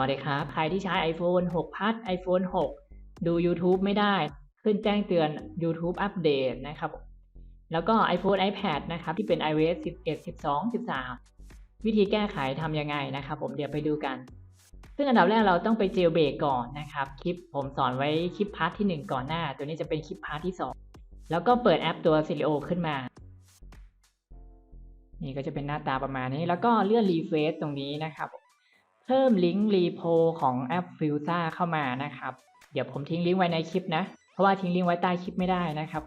วัสดีครับ ใครที่ใช้ iPhone 6พัด iPhone 6 ดู YouTube ไม่ได้ ขึ้นแจ้งเตือน YouTube อัปเดตนะครับ แล้วก็ iPhone iPad นะครับ ที่เป็น iOS 11 12 13 วิธีแก้ไขทำยังไงนะครับ ผมเดี๋ยวไปดูกัน ซึ่งอันดับแรกเราต้องไปเจลเบรกก่อนนะครับ คลิปผมสอนไว้คลิปพาร์ทที่ 1 ก่อนหน้า ตัวนี้จะเป็นคลิปพาร์ทที่ 2 แล้วก็เปิดแอปตัว s i r i o ขึ้นมานี่ก็จะเป็นหน้าตาประมาณนี้ แล้วก็เลื่อนรีเฟซตรงนี้นะครับ เพิ่มลิงก์รีโพของแอป f i l z a เข้ามานะครับ เดี๋ยวผมทิ้งลิงก์ไว้ในคลิปนะ เพราะว่าทิ้งลิงก์ไว้ใต้คลิปไม่ได้นะครับ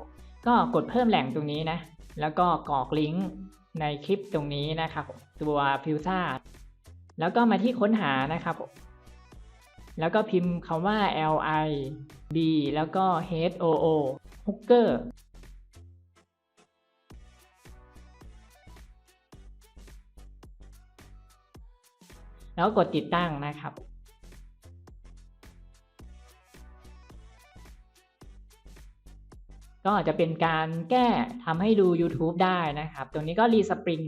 ก็กดเพิ่มแหล่งตรงนี้นะ แล้วก็กรอกลิงก์ในคลิปตรงนี้นะครับ ตัว f i l z a แล้วก็มาที่ค้นหานะครับ แล้วก็พิมพ์คำว่า L I B แล้วก็ H O O Hooker แล้วกดติดตั้งนะครับก็อาจะเป็นการแก้ทำให้ดู YouTube ได้นะครับ ตรงนี้ก็รีสปริง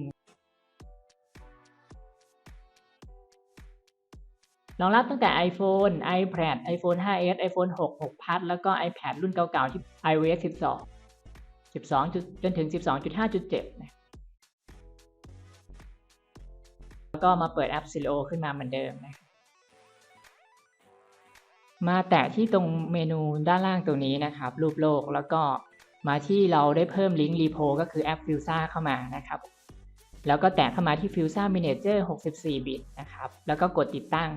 รองรับตั้งแต่ iPhone, iPad, iPhone 5s, iPhone 6 6 Plus แล้วก็ iPad รุ่นเก่าๆ ที่ iOS 12 12 จนถึง 12.5.7 แล้วก็มาเปิดแอป s i l o ขึ้นมาเหมือนเดิมนะมาแตะที่ตรงเมนูด้านล่างตรงนี้นะครับ รูปโลกแล้วก็มาที่เราได้เพิ่มลิงก์รีโพก็คือแอป f u s a เข้ามานะครับ แล้วก็แตะเข้ามาที่ f u s a Manager 64 บิตนะครับ แล้วก็กดติดตั้ง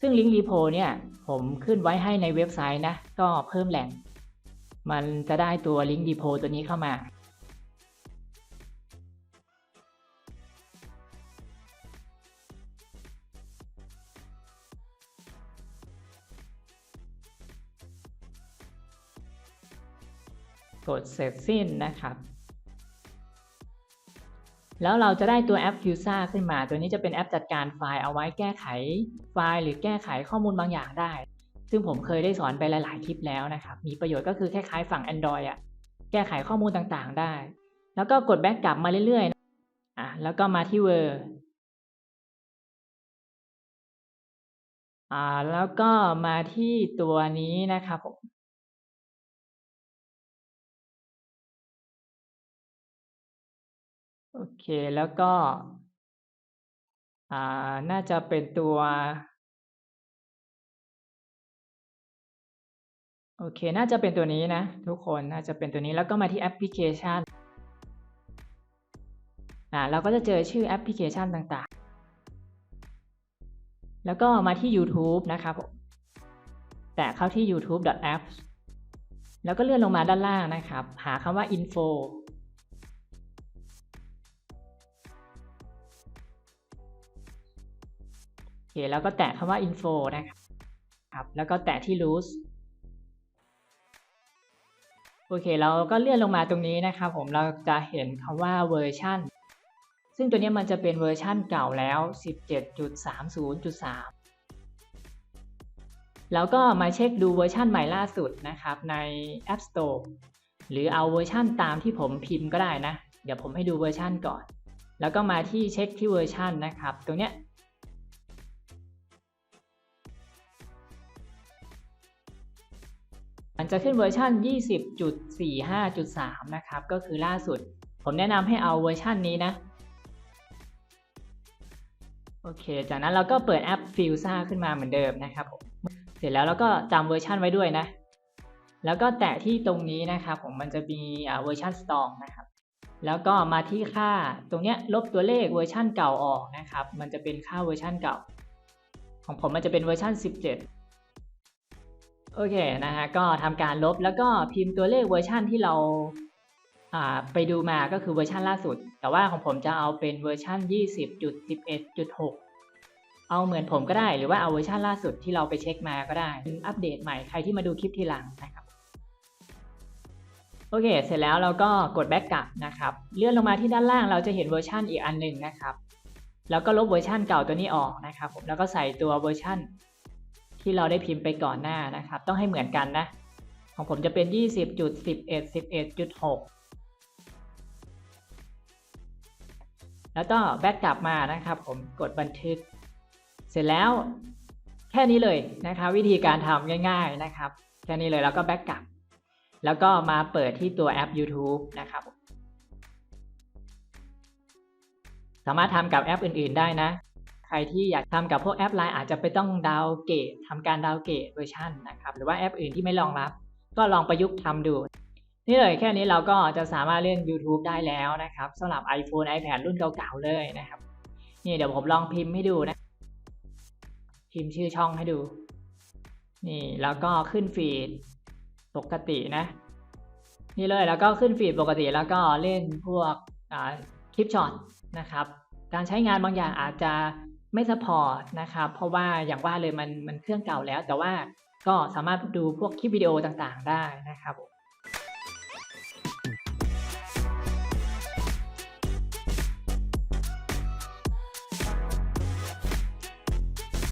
ซึ่งลิงก์รีโพเนี่ยผมขึ้นไว้ให้ในเว็บไซต์นะ ก็เพิ่มแหล่ง มันจะได้ตัวลิงก์รีโพตัวนี้เข้ามา กดเสร็จสิ้นนะครับ แล้วเราจะได้ตัวแอป f u s a ขึ้นมา ตัวนี้จะเป็นแอปจัดการไฟล์เอาไว้แก้ไขไฟล์ หรือแก้ไขข้อมูลบางอย่างได้ ซึ่งผมเคยได้สอนไปหลาย ๆ คลิปแล้วนะครับ มีประโยชน์ก็คือคล้ายๆฝั่ง Android อะแก้ไขข้อมูลต่างๆ ได้ แล้วก็กดแบ็กกลับมาเรื่อยๆอะแล้วก็มาที่ Word อ่าแล้วก็มาที่ตัวนี้นะครับ โอเค แล้วก็ อ่า น่าจะเป็นตัว โอเค น่าจะเป็นตัวนี้นะ ทุกคน น่าจะเป็นตัวนี้ แล้วก็มาที่แอปพลิเคชัน อ่า เราก็จะเจอชื่อแอปพลิเคชันต่างๆ แล้วก็มาที่ YouTube นะครับผม แตะเข้าที่ youtube.apps แล้วก็เลื่อนลงมาด้านล่างนะครับ หาคำว่า info คแล้วก็แตะคำว่า info นะครับ แล้วก็แตะที่ root โอเค เราก็เลื่อนลงมาตรงนี้นะครับผม เราจะเห็นคำว่าเวอร์ชันซึ่งตัวนี้มันจะเป็นเวอร์ชันเก่าแล้ว 17.30.3 แล้วก็มาเช็คดูเวอร์ชันใหม่ล่าสุดนะครับใน App Store หรือเอาเวอร์ชันตามที่ผมพิมพ์ก็ได้นะ เดี๋ยวผมให้ดูเวอร์ชันก่อน แล้วก็มาที่เช็คที่เวอร์ชันนะครับ ตรงเนี้ย มันจะขึ้นเวอร์ชัน20.45.3 นะครับ ก็คือล่าสุด ผมแนะนำให้เอาเวอร์ชันนี้นะ โอเค จากนั้นเราก็เปิดแอป f i l z a ขึ้นมาเหมือนเดิมนะครับผมเสร็จแล้วเราก็จำเวอร์ชันไว้ด้วยนะ แล้วก็แตะที่ตรงนี้นะครับผมมันจะมีเวอร์ชัน storm นะครับแล้วก็มาที่ค่าตรงเนี้ยลบตัวเลขเวอร์ชันเก่าออกนะครับ มันจะเป็นค่าเวอร์ชันเก่า ของผมมันจะเป็นเวอร์ชัน17 โอเคนะฮะก็ทำการลบแล้วก็พิมพ์ตัวเลขเวอร์ชันที่เราไปดูมาก็คือเวอร์ชันล่าสุด แต่ว่าของผมจะเอาเป็นเวอร์ชัน20.11.6 เอาเหมือนผมก็ได้ หรือว่าเอาเวอร์ชันล่าสุดที่เราไปเช็คมาก็ได้อัปเดตใหม่ใครที่มาดูคลิปทีหลังนะครับ โอเค เสร็จแล้วเราก็กดแบ็กกลับนะครับ เลื่อนลงมาที่ด้านล่างเราจะเห็นเวอร์ชันอีกอันหนึ่งนะครับ แล้วก็ลบเวอร์ชันเก่าตัวนี้ออกนะครับผมแล้วก็ใส่ตัวเวอร์ชัน ที่เราได้พิมพ์ไปก่อนหน้านะครับ ต้องให้เหมือนกันนะ ของผมจะเป็น 20.11.11.6 แล้วก็แบ็กกลับมานะครับ ผมกดบันทึก เสร็จแล้วแค่นี้เลยนะครับ วิธีการทำง่ายๆนะครับ แค่นี้เลยแล้วก็แบ็กกลับ แล้วก็มาเปิดที่ตัวแอป YouTube นะครับสามารถทำกับแอปอื่น ๆ ได้นะ ใครที่อยากทำกับพวกแอปไลน์อาจจะไปต้องดาวเกรดทำการดาวเกรดเวอร์ชันนะครับหรือว่าแอปอื่นที่ไม่รองรับ ก็ลองประยุกต์ทำดู นี่เลยแค่นี้เราก็จะสามารถเล่น YouTube ได้แล้วนะครับสำหรับ iPhone iPad รุ่นเก่าๆเลยนะครับนี่เดี๋ยวผมลองพิมพ์ให้ดูนะพิมพ์ชื่อช่องให้ดู นี่แล้วก็ขึ้นฟีดปกตินะ นี่เลยแล้วก็ขึ้นฟีดปกติแล้วก็เล่นพวกคลิปช็อตนะครับ การใช้งานบางอย่างอาจจะ ไม่สปอร์ตนะครับเพราะว่าอย่างว่าเลยมันมันเครื่องเก่าแล้ว แต่ว่าก็สามารถดูพวกคลิปวิดีโอต่างๆ ได้นะครับผม